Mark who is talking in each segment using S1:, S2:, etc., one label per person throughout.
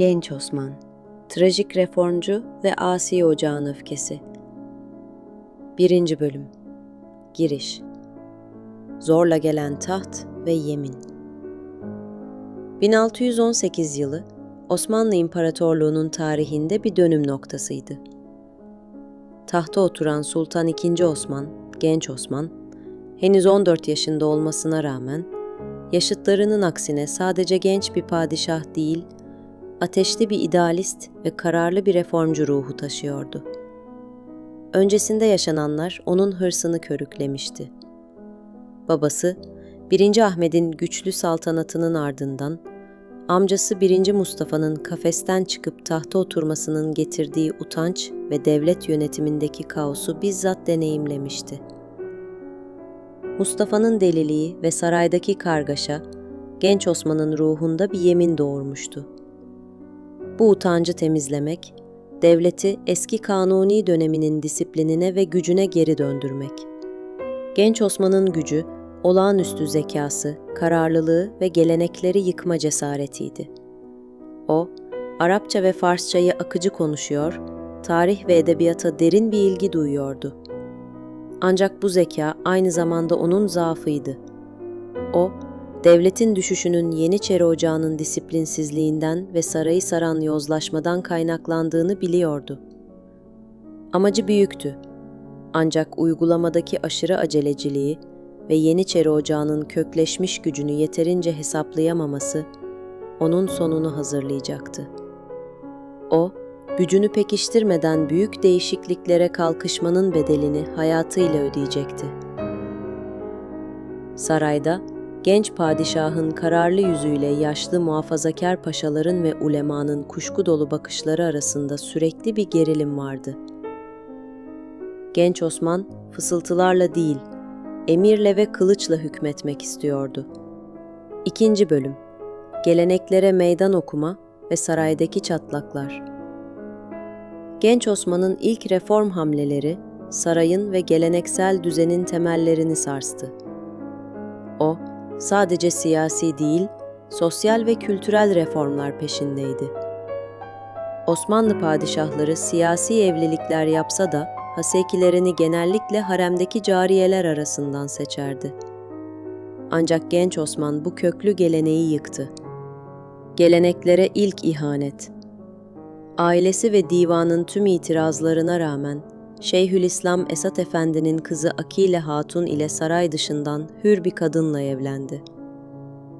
S1: Genç Osman, trajik reformcu ve asi ocağın öfkesi. 1. Bölüm Giriş Zorla gelen taht ve yemin 1618 yılı Osmanlı İmparatorluğu'nun tarihinde bir dönüm noktasıydı. Tahta oturan Sultan II. Osman, genç Osman, henüz 14 yaşında olmasına rağmen yaşıtlarının aksine sadece genç bir padişah değil, ateşli bir idealist ve kararlı bir reformcu ruhu taşıyordu. Öncesinde yaşananlar onun hırsını körüklemişti. Babası, 1. Ahmet'in güçlü saltanatının ardından, amcası 1. Mustafa'nın kafesten çıkıp tahta oturmasının getirdiği utanç ve devlet yönetimindeki kaosu bizzat deneyimlemişti. Mustafa'nın deliliği ve saraydaki kargaşa, genç Osman'ın ruhunda bir yemin doğurmuştu. Bu utancı temizlemek, devleti eski kanuni döneminin disiplinine ve gücüne geri döndürmek. Genç Osman'ın gücü, olağanüstü zekası, kararlılığı ve gelenekleri yıkma cesaretiydi. O, Arapça ve Farsçayı akıcı konuşuyor, tarih ve edebiyata derin bir ilgi duyuyordu. Ancak bu zeka aynı zamanda onun zaafıydı. O, devletin düşüşünün Yeniçeri Ocağı'nın disiplinsizliğinden ve sarayı saran yozlaşmadan kaynaklandığını biliyordu. Amacı büyüktü. Ancak uygulamadaki aşırı aceleciliği ve Yeniçeri Ocağı'nın kökleşmiş gücünü yeterince hesaplayamaması onun sonunu hazırlayacaktı. O, gücünü pekiştirmeden büyük değişikliklere kalkışmanın bedelini hayatıyla ödeyecekti. Sarayda genç padişahın kararlı yüzüyle yaşlı muhafazakar paşaların ve ulemanın kuşku dolu bakışları arasında sürekli bir gerilim vardı. Genç Osman fısıltılarla değil, emirle ve kılıçla hükmetmek istiyordu. İkinci bölüm Geleneklere meydan okuma ve saraydaki çatlaklar. Genç Osman'ın ilk reform hamleleri sarayın ve geleneksel düzenin temellerini sarstı. O, sadece siyasi değil, sosyal ve kültürel reformlar peşindeydi. Osmanlı padişahları siyasi evlilikler yapsa da hasekilerini genellikle haremdeki cariyeler arasından seçerdi. Ancak genç Osman bu köklü geleneği yıktı. Geleneklere ilk ihanet. Ailesi ve divanın tüm itirazlarına rağmen Şeyhülislam Esat Efendi'nin kızı Akile Hatun ile saray dışından hür bir kadınla evlendi.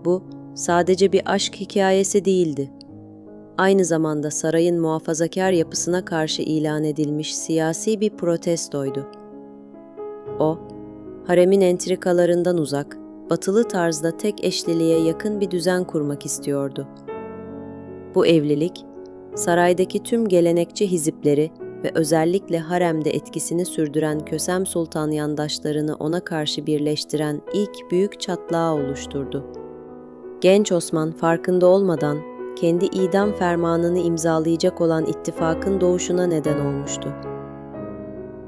S1: Bu sadece bir aşk hikayesi değildi. Aynı zamanda sarayın muhafazakar yapısına karşı ilan edilmiş siyasi bir protestoydu. O, haremin entrikalarından uzak, batılı tarzda tek eşliliğe yakın bir düzen kurmak istiyordu. Bu evlilik, saraydaki tüm gelenekçi hizipleri ve özellikle haremde etkisini sürdüren Kösem Sultan yandaşlarını ona karşı birleştiren ilk büyük çatlağı oluşturdu. Genç Osman farkında olmadan kendi idam fermanını imzalayacak olan ittifakın doğuşuna neden olmuştu.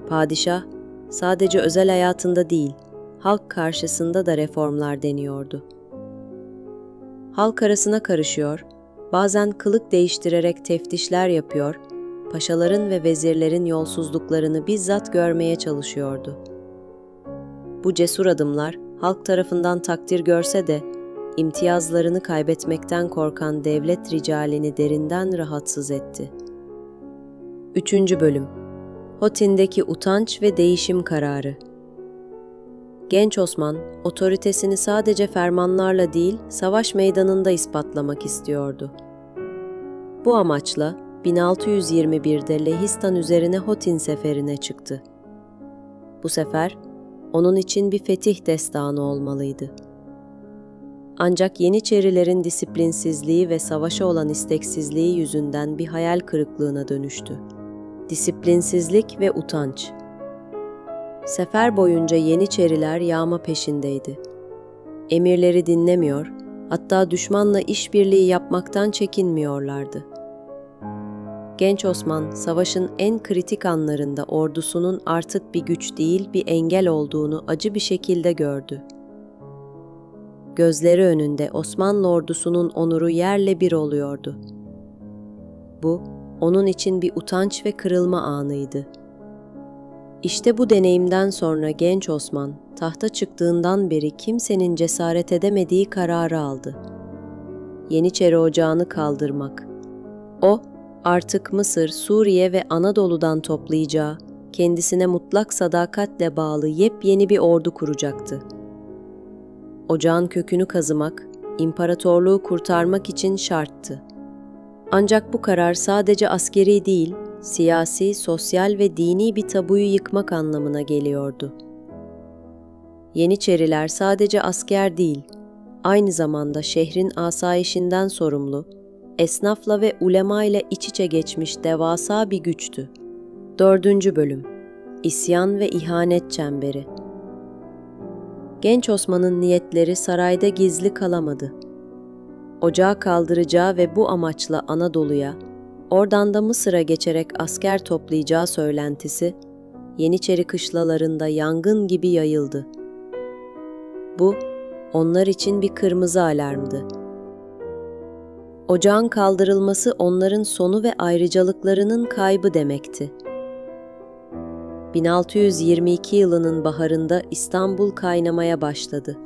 S1: Padişah sadece özel hayatında değil, halk karşısında da reformlar deniyordu. Halk arasına karışıyor, bazen kılık değiştirerek teftişler yapıyor paşaların ve vezirlerin yolsuzluklarını bizzat görmeye çalışıyordu. Bu cesur adımlar halk tarafından takdir görse de imtiyazlarını kaybetmekten korkan devlet ricalini derinden rahatsız etti. 3. Bölüm Hotin'deki utanç ve değişim kararı Genç Osman, otoritesini sadece fermanlarla değil, savaş meydanında ispatlamak istiyordu. Bu amaçla 1621'de Lehistan üzerine Hotin seferine çıktı. Bu sefer onun için bir fetih destanı olmalıydı. Ancak Yeniçerilerin disiplinsizliği ve savaşa olan isteksizliği yüzünden bir hayal kırıklığına dönüştü. Disiplinsizlik ve utanç. Sefer boyunca Yeniçeriler yağma peşindeydi. Emirleri dinlemiyor, hatta düşmanla işbirliği yapmaktan çekinmiyorlardı. Genç Osman, savaşın en kritik anlarında ordusunun artık bir güç değil bir engel olduğunu acı bir şekilde gördü. Gözleri önünde Osmanlı ordusunun onuru yerle bir oluyordu. bu, onun için bir utanç ve kırılma anıydı. İşte bu deneyimden sonra genç Osman, tahta çıktığından beri kimsenin cesaret edemediği kararı aldı. Yeniçeri Ocağı'nı kaldırmak. O, artık Mısır, Suriye ve Anadolu'dan toplayacağı, kendisine mutlak sadakatle bağlı yepyeni bir ordu kuracaktı. Ocağın kökünü kazımak, imparatorluğu kurtarmak için şarttı. Ancak bu karar sadece askeri değil, siyasi, sosyal ve dini bir tabuyu yıkmak anlamına geliyordu. Yeniçeriler sadece asker değil, aynı zamanda şehrin asayişinden sorumlu, esnafla ve ulema ile iç içe geçmiş devasa bir güçtü. Dördüncü Bölüm İsyan ve İhanet Çemberi Genç Osman'ın niyetleri sarayda gizli kalamadı. Ocağı kaldıracağı ve bu amaçla Anadolu'ya, oradan da Mısır'a geçerek asker toplayacağı söylentisi, Yeniçeri kışlalarında yangın gibi yayıldı. Bu, onlar için bir kırmızı alarmdı. Ocağın kaldırılması onların sonu ve ayrıcalıklarının kaybı demekti. 1622 yılının baharında İstanbul kaynamaya başladı.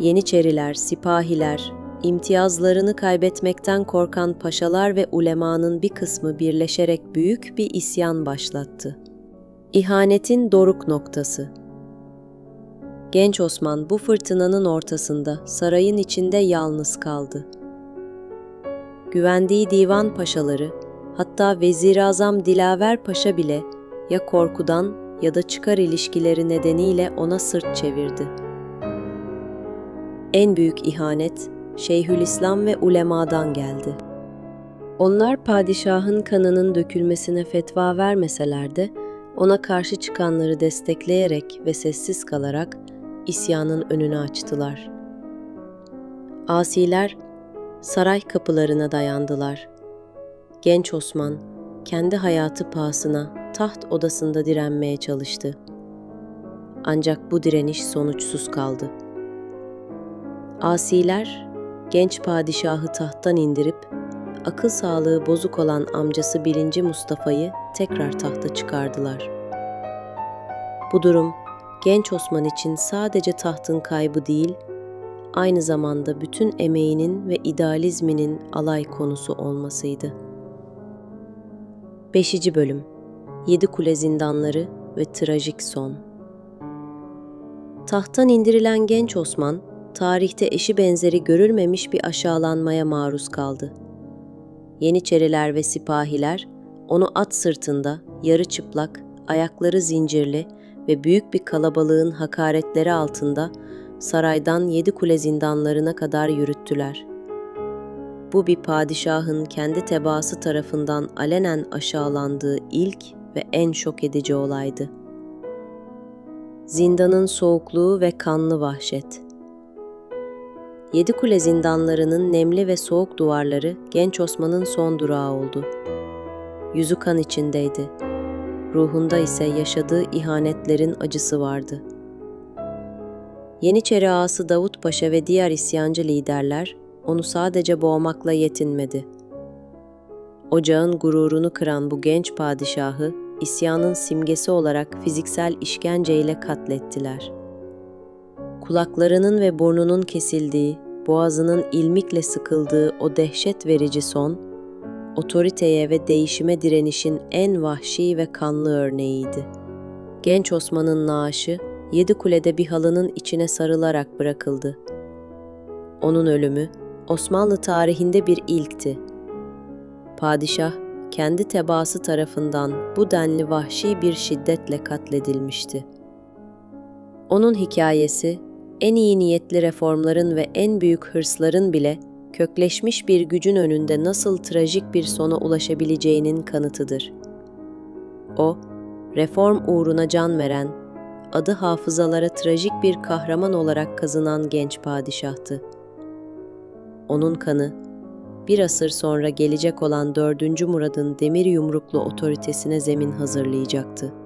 S1: Yeniçeriler, sipahiler, imtiyazlarını kaybetmekten korkan paşalar ve ulemanın bir kısmı birleşerek büyük bir isyan başlattı. İhanetin doruk noktası. Genç Osman bu fırtınanın ortasında sarayın içinde yalnız kaldı. Güvendiği divan paşaları, hatta Vezir-i Dilaver Paşa bile ya korkudan ya da çıkar ilişkileri nedeniyle ona sırt çevirdi. En büyük ihanet Şeyhülislam ve ulemadan geldi. Onlar padişahın kanının dökülmesine fetva vermeseler de ona karşı çıkanları destekleyerek ve sessiz kalarak isyanın önünü açtılar. Asiler saray kapılarına dayandılar. Genç Osman kendi hayatı pahasına taht odasında direnmeye çalıştı. Ancak bu direniş sonuçsuz kaldı. Asiler genç padişahı tahttan indirip akıl sağlığı bozuk olan amcası 1. Mustafa'yı tekrar tahta çıkardılar. Bu durum genç Osman için sadece tahtın kaybı değil, aynı zamanda bütün emeğinin ve idealizminin alay konusu olmasıydı. 5. Bölüm Yedi Kule Zindanları ve Trajik Son Tahttan indirilen genç Osman, tarihte eşi benzeri görülmemiş bir aşağılanmaya maruz kaldı. Yeniçeriler ve sipahiler onu at sırtında, yarı çıplak, ayakları zincirli ve büyük bir kalabalığın hakaretleri altında saraydan yedi kule zindanlarına kadar yürüttüler. Bu bir padişahın kendi tebaası tarafından alenen aşağılandığı ilk ve en şok edici olaydı. Zindanın soğukluğu ve kanlı vahşet. Yedi kule zindanlarının nemli ve soğuk duvarları genç Osman'ın son durağı oldu. Yüzü kan içindeydi. Ruhunda ise yaşadığı ihanetlerin acısı vardı. Yeniçeri ağası Davut Paşa ve diğer isyancı liderler onu sadece boğmakla yetinmedi. Ocağın gururunu kıran bu genç padişahı isyanın simgesi olarak fiziksel işkenceyle katlettiler. Kulaklarının ve burnunun kesildiği, boğazının ilmikle sıkıldığı o dehşet verici son, otoriteye ve değişime direnişin en vahşi ve kanlı örneğiydi. Genç Osman'ın naaşı, yedi kulede bir halının içine sarılarak bırakıldı. Onun ölümü, Osmanlı tarihinde bir ilkti. Padişah, kendi tebaası tarafından bu denli vahşi bir şiddetle katledilmişti. Onun hikayesi, en iyi niyetli reformların ve en büyük hırsların bile kökleşmiş bir gücün önünde nasıl trajik bir sona ulaşabileceğinin kanıtıdır. O, reform uğruna can veren, adı hafızalara trajik bir kahraman olarak kazınan genç padişahtı. Onun kanı, bir asır sonra gelecek olan 4. Murad'ın demir yumruklu otoritesine zemin hazırlayacaktı.